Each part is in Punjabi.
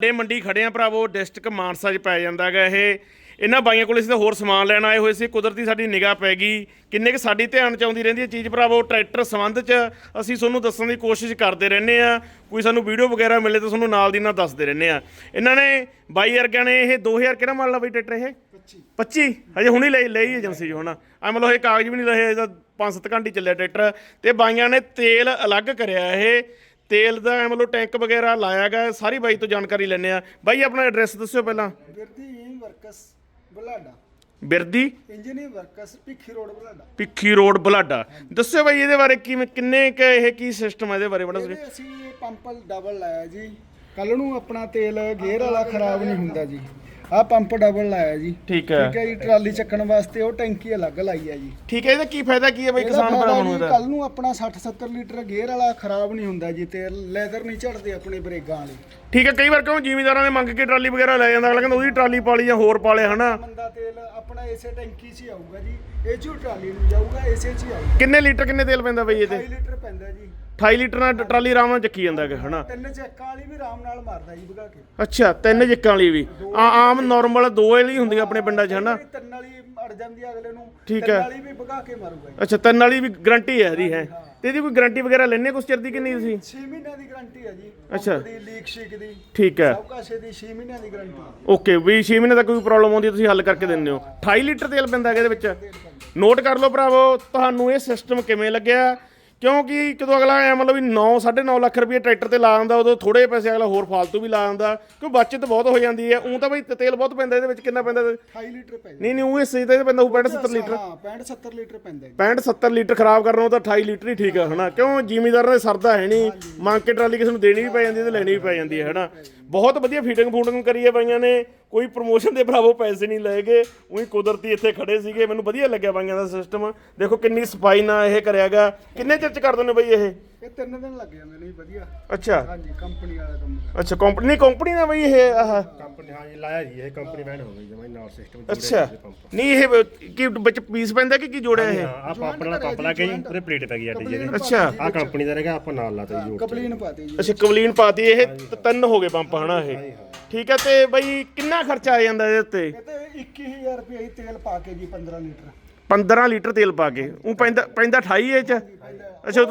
ਡੇ ਮੰਡੀ ਖੜੇ ਆ ਭਰਾਵੋ ਡਿਸਟ੍ਰਿਕਟ ਮਾਨਸਾ 'ਚ ਪੈ ਜਾਂਦਾ ਹੈਗਾ ਇਹ। ਇਹਨਾਂ ਬਾਈਆਂ ਕੋਲ ਅਸੀਂ ਤਾਂ ਹੋਰ ਸਮਾਨ ਲੈਣ ਆਏ ਹੋਏ ਸੀ ਕੁਦਰਤੀ ਸਾਡੀ ਨਿਗਾਹ ਪੈ ਗਈ। ਕਿੰਨੇ ਕੁ ਸਾਡੀ ਧਿਆਨ ਚ ਆਉਂਦੀ ਰਹਿੰਦੀ ਹੈ ਚੀਜ਼ ਭਰਾਵੋ ਟਰੈਕਟਰ ਸੰਬੰਧ 'ਚ ਅਸੀਂ ਤੁਹਾਨੂੰ ਦੱਸਣ ਦੀ ਕੋਸ਼ਿਸ਼ ਕਰਦੇ ਰਹਿੰਦੇ ਆ ਕੋਈ ਸਾਨੂੰ ਵੀਡੀਓ ਵਗੈਰਾ ਮਿਲੇ ਤਾਂ ਤੁਹਾਨੂੰ ਨਾਲ ਦੀ ਨਾਲ ਦੱਸਦੇ ਰਹਿੰਦੇ ਆ ਇਹਨਾਂ ਨੇ ਬਾਈ ਵਰਗਿਆਂ ਨੇ ਇਹ 2000 ਕਿਹੜਾ ਮਾਡਲ ਆ ਬਈ ਟਰੈਕਟਰ ਇਹ? 25 ਹਜੇ ਹੁਣੀ ਲਈ ਲਈ ਏਜੰਸੀ 'ਚ ਹੁਣ ਆ ਮਤਲਬ ਇਹ ਕਾਗਜ਼ ਵੀ ਨਹੀਂ ਰਹੇ ਇਹਦਾ 5-7 ਘੰਟੇ ਚੱਲਿਆ ਟਰੈਕਟਰ। ਤੇ ਬਾਈਆਂ ਨੇ ਤੇਲ ਅਲੱਗ ਕਰਿਆ ਇਹ। ਤੇਲ ਦਾ ਐ ਮਤਲਬ ਟੈਂਕ ਵਗੈਰਾ ਲਾਇਆ ਗਾ ਸਾਰੀ ਬਾਈ ਤੋਂ ਜਾਣਕਾਰੀ ਲੈਣੇ ਆ ਬਾਈ ਆਪਣਾ ਐਡਰੈਸ ਦੱਸਿਓ ਪਹਿਲਾਂ। Birdi works Bulada Birdi? Engineer works Bhikhi road Bulada Pikhi road Balada ਦੱਸਿਓ ਬਾਈ ਇਹਦੇ ਬਾਰੇ ਕਿਵੇਂ ਕਿੰਨੇ ਕ ਇਹ ਕੀ ਸਿਸਟਮ ਹੈ ਇਹਦੇ ਬਾਰੇ ਬੜਾ ਇਹਦੇ ਅਸੀਂ ਇਹ ਪੰਪ ਡਬਲ ਲਾਇਆ ਜੀ। ਕੱਲ ਨੂੰ ਆਪਣਾ ਤੇਲ ਗੇਅਰ ਵਾਲਾ ਖਰਾਬ ਨਹੀਂ ਹੁੰਦਾ ਜੀ। ਆਹ ਪੰਪ ਡਬਲ ਲਾਇਆ ਜੀ। ਠੀਕ ਹੈ ਠੀਕ ਹੈ। ਜੀ ਟਰਾਲੀ ਚੱਕਣ ਵਾਸਤੇ ਉਹ ਟੈਂਕੀ ਅਲੱਗ ਲਾਈ ਹੈ ਜੀ। ਠੀਕ ਹੈ ਇਹਦਾ ਕੀ ਫਾਇਦਾ ਕੀ ਹੈ ਬਾਈ ਕਿਸਾਨ ਭਰਾਵਾਂ ਨੂੰ ਇਹਦਾ? ਕੱਲ ਨੂੰ ਆਪਣਾ 60 70 ਲੀਟਰ ਗੇਅਰ ਵਾਲਾ ਖਰਾਬ ਨਹੀਂ ਹੁੰਦਾ ਜੀ ਤੇਲ ਲੈਦਰ ਨਹੀਂ ਝੜਦੇ ਆਪਣੇ ਬ੍ਰੇਕਾਂ ਵਾਲੇ। ਠੀਕ ਹੈ ਕਈ ਵਾਰ ਕਿਉਂ ਜ਼ਿਮੀਦਾਰਾਂ ਨੇ ਮੰਗ ਕੇ ਟਰਾਲੀ ਵਗੈਰਾ ਲੈ ਜਾਂਦਾ ਅਗਲਾ ਕਹਿੰਦਾ ਉਹਦੀ ਟਰਾਲੀ ਪਾਲੀ ਜਾਂ ਹੋਰ ਪਾਲੇ ਹਨਾ? ਮੰਦਾ ਤੇਲ ਆਪਣਾ ਇਸੇ ਟੈਂਕੀ 'ਚ ਹੀ ਆਊਗਾ ਜੀ ਇਹ 'ਚੋਂ ਟਰਾਲੀ ਨੂੰ ਜਾਊਗਾ ਇਸੇ 'ਚ ਹੀ ਆਊਗਾ। ਕਿੰਨੇ ਲੀਟਰ ਕਿੰਨੇ ਤੇਲ ਪੈਂਦਾ ਬਾਈ ਇਹਦੇ? 2 ਲੀਟਰ ਪੈਂਦਾ ਜੀ। 28 ਲੀਟਰ ਨਾਲ ਟਰਾਲੀ ਆਰਾਮ ਨਾਲ ਚੱਕੀ ਜਾਂਦਾ ਹੈਗਾ ਹਨਾ? ਤਿੰਨ ਚੱਕਾਂ ਵਾਲੀ ਵੀ ਆਰਾਮ ਨਾਲ ਮਾਰਦਾ ਜੀ ਭਗਾ ਕੇ। ਅੱਛਾ ਤਿੰਨ ਜਿੱਕਾਂ ਵਾਲੀ ਵੀ। ਆ ਆਮ ਨਾਰਮਲ ਦੋ ਵਾਲੀ ਹੁੰਦੀ ਆਪਣੇ ਪਿੰਡਾਂ 'ਚ ਹਨਾ? ਤਿੰਨ ਵਾਲੀ ਅੜ ਜਾਂਦੀ ਆ ਅਗਲੇ ਨੂੰ। ਠੀਕ ਤਿੰਨ ਹੈ। ਵਾਲੀ ਵੀ ਭਗਾ ਕੇ ਮਾਰੂਗਾ ਜੀ। ਅੱਛਾ ਤਿੰਨ ਵਾਲੀ ਵੀ ਗਾਰੰਟੀ ਹੈ ਇਹਦੀ ਹੈ? ਤੇ ਇਹਦੀ ਕੋਈ ਗਾਰੰਟੀ ਵਗੈਰਾ ਲੈਣੇ ਕੁਛ ਚਿਰ ਦੀ ਕਿ ਨਹੀਂ ਤੁਸੀਂ? 6 ਮਹੀਨਿਆਂ ਦੀ ਗਾਰੰਟੀ ਹੈ ਜੀ। ਅੱਛਾ। ਪੰਪ ਦੀ ਲੀਕ ਸ਼ੀਕ ਦੀ। ਠੀਕ ਹੈ। ਸਭ ਕਾਸੇ ਦੀ 6 ਮਹੀਨਿਆਂ ਦੀ ਗਾਰੰਟੀ ਓਕੇ ਵੀ 6 ਮਹੀਨੇ ਤੱਕ ਕੋਈ ਪ੍ਰੋਬਲਮ ਆਉਂਦੀ ਹੈ ਤੁਸੀਂ ਹੱਲ ਕਰਕੇ ਦਿੰਦੇ ਹੋ। 28 ਲੀਟਰ ਤੇਲ ਪੈਂਦਾ ਹੈਗਾ ਇਹਦੇ ਵਿੱਚ। ਨੋਟ ਕਰ ਲਓ ਭਰਾਵੋ ਤੁਹਾਨੂੰ ਇਹ ਸਿਸਟਮ ਕਿਵੇਂ ਲੱਗਿਆ? ਕਿਉਂਕਿ ਜਦੋਂ ਅਗਲਾ ਐ ਮਤਲਬ ਵੀ 9 9.5 ਲੱਖ ਰੁਪਏ ਟਰੈਕਟਰ ਤੇ ਲਾ ਦਿੰਦਾ ਉਦੋਂ ਥੋੜੇ ਪੈਸੇ ਅਗਲਾ ਹੋਰ ਫਾਲਤੂ ਵੀ ਲਾ ਦਿੰਦਾ ਕਿਉਂ ਬਚਤ ਬਹੁਤ ਹੋ ਜਾਂਦੀ ਹੈ। ਉਂ ਤਾਂ ਬਈ ਤੇਲ ਬਹੁਤ ਪੈਂਦਾ ਇਹਦੇ ਵਿੱਚ ਕਿੰਨਾ ਪੈਂਦਾ? 28 ਲੀਟਰ ਪੈ ਨਹੀਂ ਨਹੀਂ ਉਹ ਤੇ ਇਹਦੇ ਪੈਂਦਾ ਉਹ 65 70 ਲੀਟਰ। ਹਾਂ 65 70 ਲੀਟਰ ਪੈਂਦਾ ਜੀ। 65 70 ਲੀਟਰ ਖਰਾਬ ਕਰਨੋਂ ਤਾਂ 28 ਲੀਟਰ ਹੀ ਠੀਕ ਆ ਹਨਾ? ਕਿਉਂ? ਜ਼ਿਮੀਦਾਰ ਨੇ ਸਰਦਾ ਹੈ ਨਹੀਂ ਮੰਗ ਕੇ ਟਰਾਲੀ ਕਿਸੇ ਨੂੰ ਦੇਣੀ ਵੀ ਪੈ ਜਾਂਦੀ ਹੈ ਤੇ ਲੈਣੀ ਵੀ ਪੈ ਜਾਂਦੀ ਹੈ ਹਨਾ? ਬਹੁਤ ਵਧੀਆ ਫੀਡਿੰਗ ਫੂਡਿੰਗ ਕਰੀ ਹੈ ਬਾਈਆਂ ਨੇ। ਕੋਈ ਪ੍ਰੋਮੋਸ਼ਨ ਦੇ ਭਰਾਵੋ ਪੈਸੇ ਨਹੀਂ ਲਏਗੇ ਉਹੀ ਕੁਦਰਤੀ ਇੱਥੇ ਖੜੇ ਸੀਗੇ। ਮੈਨੂੰ ਵਧੀਆ ਲੱਗਿਆ ਬਾਈਆਂ ਦਾ ਸਿਸਟਮ ਦੇਖੋ ਕਿੰਨੀ ਸਫ਼ਾਈ ਨਾਲ ਇਹ ਕਰਿਆਗਾ ਕਿੰਨੇ ਚਿਰ ਚ ਕਰ ਦਿੰਦੇ ਬਈ ਇਹ? ਇਹ ਤਿੰਨ ਦਿਨ ਲੱਗ ਜਾਂਦੇ ਨੇ ਜੀ ਵਧੀਆ। ਅੱਛਾ। ਹਾਂਜੀ ਕੰਪਨੀ ਵਾਲਾ ਕੰਮ ਅੱਛਾ ਕੰਪਨੀ ਨਹੀਂ ਕੰਪਨੀ ਦਾ ਬਈ ਇਹ ਆਹ। ਕੰਪਨੀ ਹਾਂ ਜੀ ਲਾਇਆ ਜੀ ਇਹ ਕੰਪਨੀ ਬੈਨ ਹੋ ਗਈ ਜਮਾਈ ਨਾਲ ਸਿਸਟਮ ਅੱਛਾ। ਨਹੀਂ ਇਹ ਕੀ ਵਿੱਚ ਪੀਸ ਪੈਂਦਾ ਕਿ ਕੀ ਜੋੜਿਆ ਇਹ? ਆਪਾਂ ਆਪਣਾ ਪੰਪ ਲਾ ਕੇ ਜੀ ਉਹਦੇ ਪਲੇਟ ਪੈ ਗਈ ਅੱਡੀ ਜਿਹੜੀ। ਅੱਛਾ। ਆਹ ਕੰਪਨੀ ਦਾ ਰਹੇਗਾ ਆਪਾਂ ਨਾਲ ਲਾਤਾ ਜੀ ਜੋੜ ਕਪਲੀਨ ਪਾਤੀ ਜੀ ਅੱਛਾ ਕਵਲੀਨ ਪਾਤੀ ਇਹ ਤਿੰਨ ਹੋ ਗਏ ਪੰਪ ਹਨਾ ਇਹ? ਠੀਕ ਹੈ ਤੇ ਬਈ ਕਿੰਨਾ ਖਰਚਾ ਆ ਜਾਂਦਾ ਇਹਦੇ ਉੱਤੇ? ਇਹ ਤੇ 21000 ਰੁਪਏ ਹੀ ਤੇਲ ਪਾ ਕੇ ਜੀ 15 ਲੀਟਰ। 15 ਲੀਟਰ ਤੇਲ ਪਾ ਕੇ। ਉਹ ਪੈਂਦਾ ਪੈਂਦਾ 28 ਇਹ ਚ? ਅੱਛਾ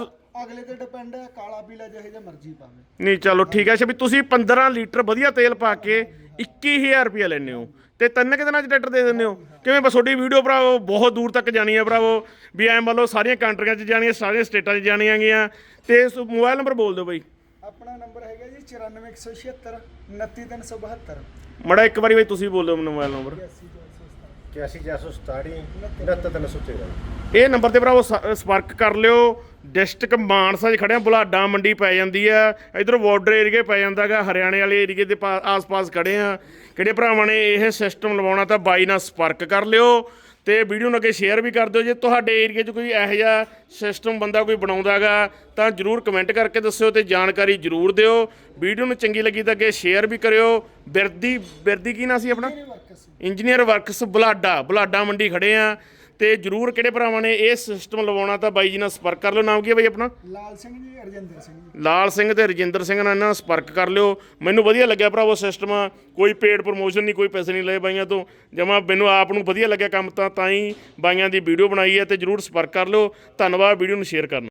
ਅਗਲੇ ਤੇ ਡਿਪੈਂਡ ਹੈ ਕਾਲਾ ਪੀਲਾ ਜਿਹੇ ਜਿਹਾ ਮਰਜ਼ੀ ਪਾਵੇ। ਨਹੀਂ ਚਲੋ ਠੀਕ ਹੈ ਵੀ ਤੁਸੀਂ 15 ਲੀਟਰ ਵਧੀਆ ਤੇਲ ਪਾ ਕੇ 21000 ਰੁਪਏ ਲੈਂਦੇ ਹੋ। ਤੇ ਤਿੰਨ ਕਿ ਦਿਨਾਂ ਚ ਟਰੈਕਟਰ ਦੇ ਦਿੰਦੇ ਹੋ। ਕਿਵੇਂ ਬਸ ਤੁਹਾਡੀ ਵੀਡੀਓ ਭਰਾਵੋ ਬਹੁਤ ਦੂਰ ਤੱਕ ਜਾਣੀ ਹੈ ਭਰਾਵੋ। ਵੀ ਐ ਮੰਨ ਲਓ ਸਾਰੀਆਂ ਕੰਟਰੀਆਂ ਚ ਜਾਣੀ ਹੈ ਸਾਰੀਆਂ ਸਟੇਟਾਂ ਚ ਜਾਣੀਆਂ ਗੀਆਂ। ਤੇ ਮੋਬਾਈਲ ਨੰਬਰ ਬੋਲ ਦਿਓ ਬਈ। ਆਪਣਾ ਨੰਬਰ ਹੈਗਾ ਜੀ 94176 29372 ਮੜਾ ਇੱਕ ਵਾਰੀ ਬਈ ਤੁਸੀਂ ਬੋਲ ਦਿਓ ਮੋਬਾਈਲ ਨੰਬਰ। 81467 99313 ਇਹ ਨੰਬਰ ਤੇ ਭਰਾਵੋ ਸੰਪਰਕ ਕਰ ਲਿਓ। ਡਿਸਟ੍ਰਿਕਟ ਮਾਨਸਾ 'ਚ ਖੜਿਆ ਬੁਲਾਡਾ ਮੰਡੀ ਪੈ ਜਾਂਦੀ ਆ। ਇਧਰ ਬਾਰਡਰ ਏਰੀਏ ਪੈ ਜਾਂਦਾਗਾ ਹਰਿਆਣੇ ਵਾਲੇ ਏਰੀਏ ਦੇ ਆਸ-ਪਾਸ ਖੜੇ ਆ। ਕਿਹੜੇ ਭਰਾਵਾਂ ਨੇ ਇਹ ਸਿਸਟਮ ਲਵਾਉਣਾ ਤਾਂ ਬਾਈ ਨਾਲ ਸੰਪਰਕ ਕਰ ਲਿਓ ਤੇ ਵੀਡੀਓ ਨੂੰ ਅੱਗੇ ਸ਼ੇਅਰ ਵੀ ਕਰ ਦਿਓ। ਜੇ ਤੁਹਾਡੇ ਏਰੀਏ 'ਚ ਕੋਈ ਇਹੋ ਜਿਹਾ ਸਿਸਟਮ ਬੰਦਾ ਕੋਈ ਬਣਾਉਂਦਾਗਾ ਤਾਂ ਜਰੂਰ ਕਮੈਂਟ ਕਰਕੇ ਦੱਸਿਓ ਤੇ ਜਾਣਕਾਰੀ ਜਰੂਰ ਦਿਓ। ਵੀਡੀਓ ਨੂੰ ਚੰਗੀ ਲੱਗੀ ਤਾਂ ਅੱਗੇ ਸ਼ੇਅਰ ਵੀ ਕਰਿਓ। ਬਿਰਦੀ ਬਿਰਦੀ ਕੀ ਨਾਂ ਸੀ ਆਪਣਾ? ਇੰਜੀਨੀਅਰ ਵਰਕਸ ਬੁਲਾਡਾ ਬੁਲਾਡਾ ਮੰਡੀ ਖੜੇ ਆ। ਤੇ ਜਰੂਰ ਕਿਹੜੇ ਭਰਾਵਾਂ ਨੇ ਇਹ ਸਿਸਟਮ ਲਵਾਉਣਾ ਤਾਂ ਬਾਈ ਜੀ ਨਾਲ ਸੰਪਰਕ ਕਰ ਲਿਓ। ਨਾਮ ਕੀ ਹੈ ਬਾਈ ਆਪਣਾ? ਲਾਲ ਸਿੰਘ ਜੀ ਅਰਜਿੰਦਰ ਸਿੰਘ ਜੀ। ਲਾਲ ਸਿੰਘ ਤੇ ਰਜਿੰਦਰ ਸਿੰਘ ਨਾਲ ਇਹਨਾਂ ਨਾਲ ਸੰਪਰਕ ਕਰ ਲਿਓ। ਮੈਨੂੰ ਵਧੀਆ ਲੱਗਿਆ ਭਰਾਵੋ ਸਿਸਟਮ ਕੋਈ ਪੇਡ ਪ੍ਰੋਮੋਸ਼ਨ ਨਹੀਂ ਕੋਈ ਪੈਸੇ ਨਹੀਂ ਲਏ ਬਾਈਆਂ ਤੋਂ। ਜਮਾ ਮੈਨੂੰ ਆਪ ਨੂੰ ਵਧੀਆ ਲੱਗਿਆ ਕੰਮ ਤਾਂ ਤਾਂ ਹੀ ਬਾਈਆਂ ਦੀ ਵੀਡੀਓ ਬਣਾਈ ਹੈ ਤੇ ਜਰੂਰ ਸੰਪਰਕ ਕਰ ਲਿਓ। ਧੰਨਵਾਦ ਵੀਡੀਓ ਨੂੰ ਸ਼ੇਅਰ ਕਰਨ